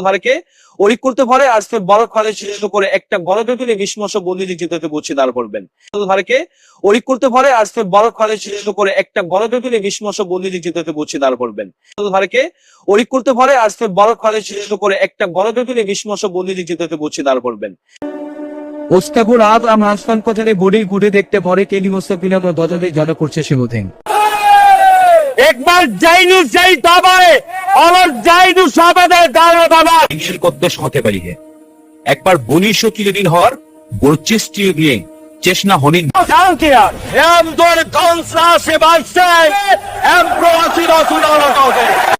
ধারকে ওই করতে পারে আর সে বড় খালে চিহ্নিত করে একটা গণতন্ত্রী বিশ মাস বন্দি চিন্তাতে বুঝে দাঁড় করবেন। ধারকে ওই করতে পারে আর সে বড় খালে চিহ্নিত করে একটা গণতন্ত্রী বিশ মাস বন্দি চিন্তাতে বুঝে দাঁড় করবেন। ধারকে ওই করতে পারে আর সে বড় খালে চিহ্নিত করে একটা গণতন্ত্রী বিশ মাস বন্দি চিন্তাতে বুঝে দাঁড় করবেন। ওস্তাগুর আব আম হাসপান কোথায় বডি ঘুরে দেখতে পরে টেলি মোস্তাফিলাম দজাদে জানা করছে একবার যাইনু যাই তবায় আমার যাইনু সবাদের দাঁড়া বাবা। ইংলিশের কদ্দেশ হতে পারি একবার বলিষ্ঠ চিরদিন হওয়ার বরচেস নিয়ে চেষ্টা হনিন। Herr Dore Konsa Sebastian, Herr Proasino Tunalakote. এই সেই সংগ্রাম আরে